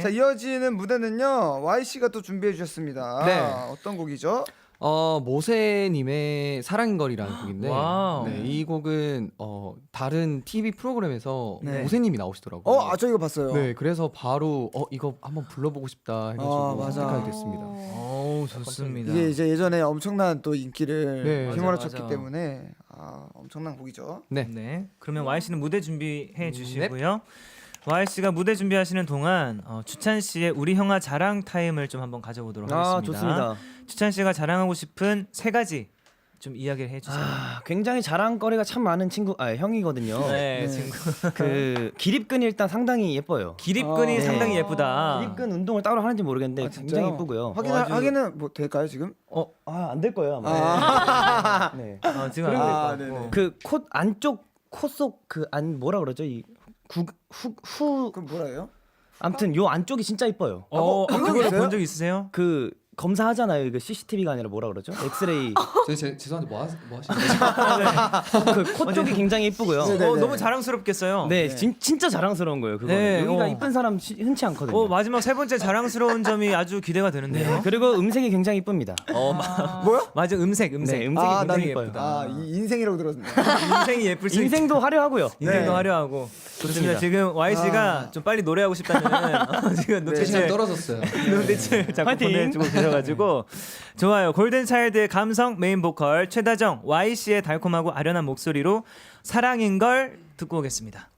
자 이어지는 무대는요 Y 씨가 또 준비해 주셨습니다. 네. 어떤 곡이죠? 어 모세님의 사랑인 걸이라는 곡인데 와우. 네, 이 곡은 어 다른 TV 프로그램에서 네. 모세님이 나오시더라고요. 어, 아, 저 이거 봤어요. 네, 그래서 바로 어 이거 한번 불러보고 싶다 해가지고 아, 맞아. 선택하게 됐습니다. 오 좋습니다. 이게 이제 예전에 엄청난 또 인기를 네. 휘몰아쳤기 맞아, 맞아. 때문에 아, 엄청난 곡이죠. 네. 네. 그러면 Y 씨는 무대 준비해 음, 주시고요. Y 씨가 무대 준비하시는 동안 어, 주찬 씨의 우리 형아 자랑 타임을 좀 한번 가져보도록 하겠습니다. 아 좋습니다. 주찬 씨가 자랑하고 싶은 세 가지 좀 이야기를 해주세요. 아, 굉장히 자랑거리가 참 많은 친구, 아 형이거든요. 네, 네. 친구. 그 기립근이 일단 상당히 예뻐요. 기립근이 아. 상당히 네. 예쁘다. 기립근 운동을 따로 하는지 모르겠는데 아, 굉장히? 예쁘고요. 확인 어, 아주- 확인은 뭐 될까요 지금? 어, 아안 될 거예요 아마. 아, 네. 어, 지금 안 아, 될것 같고. 그콧 안쪽 코 속 그 안 뭐라 그러죠? 이 후후 그럼 뭐라 해요? 아무튼 요 안쪽이 진짜 이뻐요. 어, 뭐, 아, 그거? 본 적 있으세요? 그 검사하잖아요. 이거 CCTV가 아니라 뭐라 그러죠? 엑스레이. 저 제, 죄송한데 뭐, 하, 뭐 하시는 거죠? 그코 쪽이 굉장히 이쁘고요. 네, 네. 어, 너무 자랑스럽겠어요. 네, 네. 진, 진짜 자랑스러운 거예요. 그거. 네, 는 여기가 어. 이쁜 사람 시- 흔치 않거든요. 어, 마지막 세 번째 자랑스러운 점이 아주 기대가 되는데요. 그리고 음색이 굉장히 이쁩니다. 어, 뭐요? 맞아 음색 음색 네, 음색이 아, 굉장히 난- 예뻐요. 아, 이 인생이라고 들었네. 인생이 예쁠 수 있 인생도 화려하고요. 인생도 네. 화려하고 좋습니다. 지금 Y 씨가 아. 좀 빨리 노래하고 싶다는 어, 지금 눈빛을 떨어졌어요. 눈빛을 자꾸 화이팅! 보내주고 계셔가지고 좋아요. 골든 차일드의 감성 메인 보컬 최다정 Y 씨의 달콤하고 아련한 목소리로 사랑인 걸 듣고 오겠습니다.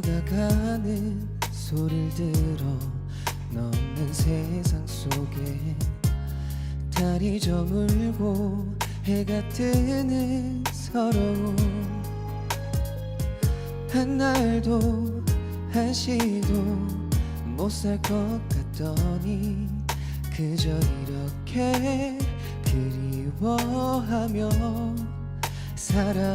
하루가 가는 소리를 들어 넘는 세상 속에 달이 저물고 해가 뜨는 서러움. 한 날도 한 시도 못 살 것 같더니 그저 이렇게 그리워하며 살아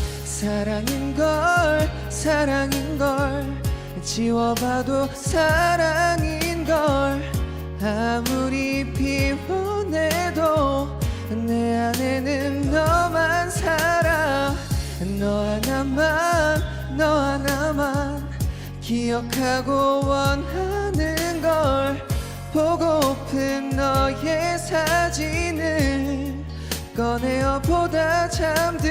사랑인 걸 사랑인 걸 지워봐도 사랑인 걸. 아무리 피곤해도 내 안에는 너만 살아. 너 하나만 너 하나만 기억하고 원하는 걸. 보고픈 너의 사진을 꺼내어 보다 잠들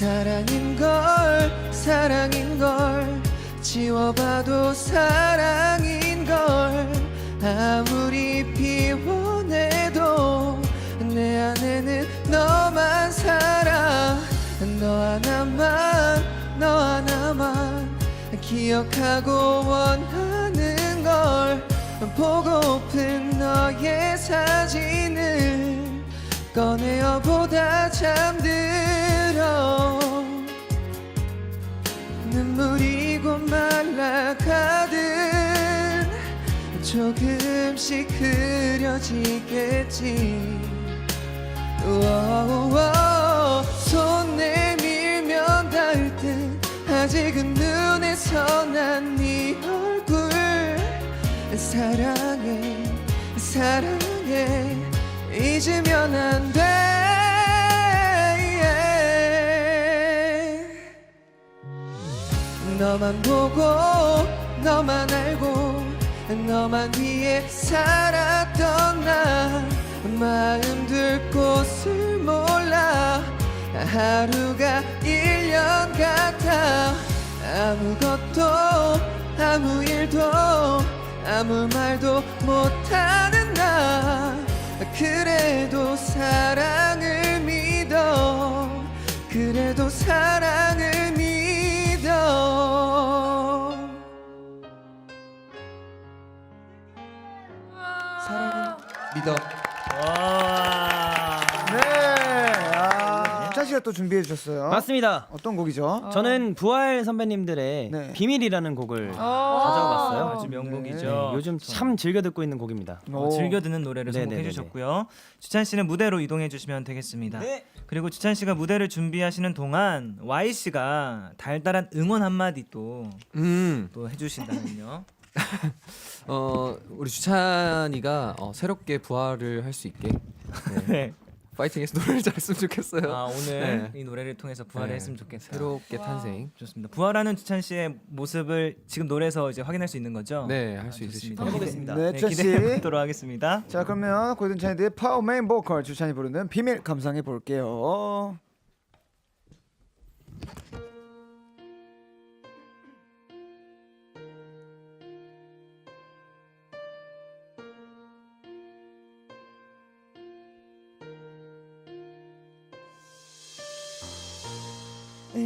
사랑인 걸 사랑인 걸 지워봐도 사랑인 걸. 아무리 피곤해도 내 안에는 너만 살아. 너 하나만 너 하나만 기억하고 원하는 걸. 보고픈 너의 사진을 꺼내어 보다 잠 들어 눈물이고 말라가듯 조금씩 흐려지겠지. 우와, 손 내밀면 닿을 듯 아직은 눈에서 난 네 얼굴. 사랑해 사랑해. 잊으면 안 돼. 너만 보고 너만 알고 너만 위해 살았던 나. 마음 들 곳을 몰라. 하루가 1년 같아. 아무것도 아무 일도 아무 말도 못하는 나 또 준비해 주셨어요. 맞습니다. 어떤 곡이죠? 저는 부활 선배님들의 네. 비밀이라는 곡을 가져와봤어요. 아주 명곡이죠. 네, 요즘 참 즐겨 듣고 있는 곡입니다. 어, 즐겨 듣는 노래를 네네네네. 선곡해 주셨고요. 주찬 씨는 무대로 이동해 주시면 되겠습니다. 네. 그리고 주찬 씨가 무대를 준비하시는 동안 Y 씨가 달달한 응원 한마디 또또 음, 해주신다면요. 어 우리 주찬이가 어, 새롭게 부활을 할 수 있게 네, 네. 파이팅해서 노래를 잘했으면 좋겠어요. 아 오늘 네. 이 노래를 통해서 부활을 네, 했으면 좋겠다. 새롭게 탄생. 좋습니다. 부활하는 주찬 씨의 모습을 지금 노래에서 이제 확인할 수 있는 거죠? 네, 할 아, 수 있으실 좋습니다. 거예요. 해보겠습니다. 네, 네, 주찬 씨. 기대해 보도록 하겠습니다. 자, 그러면 골든 차일드의 파워 메인 보컬 주찬이 부르는 비밀 감상해 볼게요.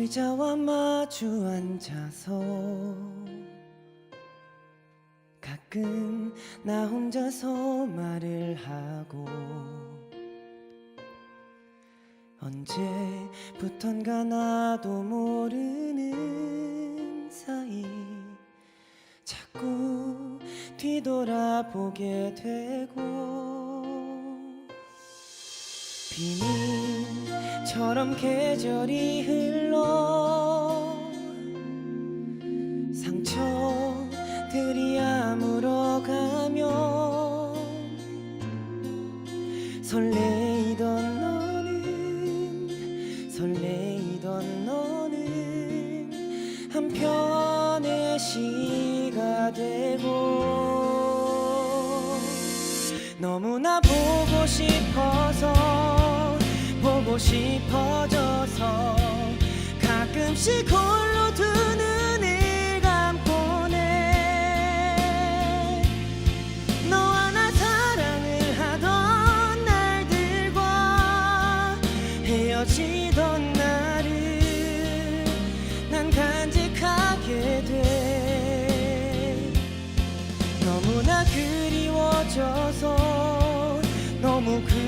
의자와 마주 앉아서 가끔 나 혼자서 말을 하고 언제부턴가 나도 모르는 사이 자꾸 뒤돌아보게 되고 비밀처럼 계절이 흘러 상처들이 아물어가며 설레이던 너는 설레이던 너는 한편의 시 싶어져서 가끔씩 홀로 두 눈을 감고네. 너와 나 사랑을 하던 날들과 헤어지던 날을 난 간직하게 돼. 너무나 그리워져서 너무 그리워서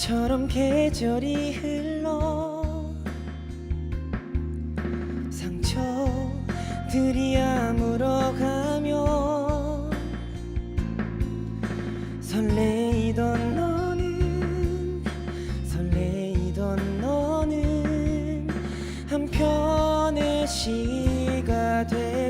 비밀처럼 계절이 흘러 상처들이 아물어가며 설레이던 너는 설레이던 너는 한편의 시가 되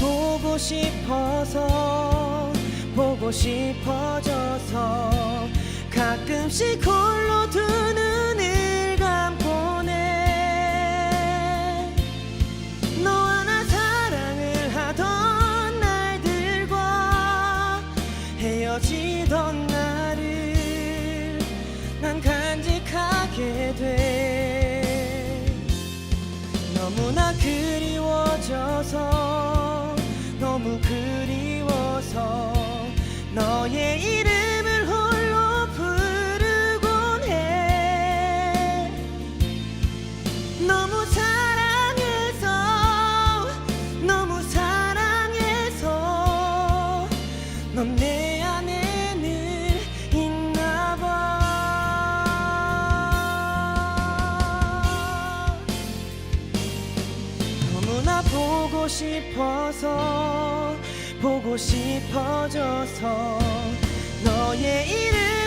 보고 싶어서 보고 싶어져서 가끔씩 홀로 두눈 싶어서 보고 싶어져서 너의 이름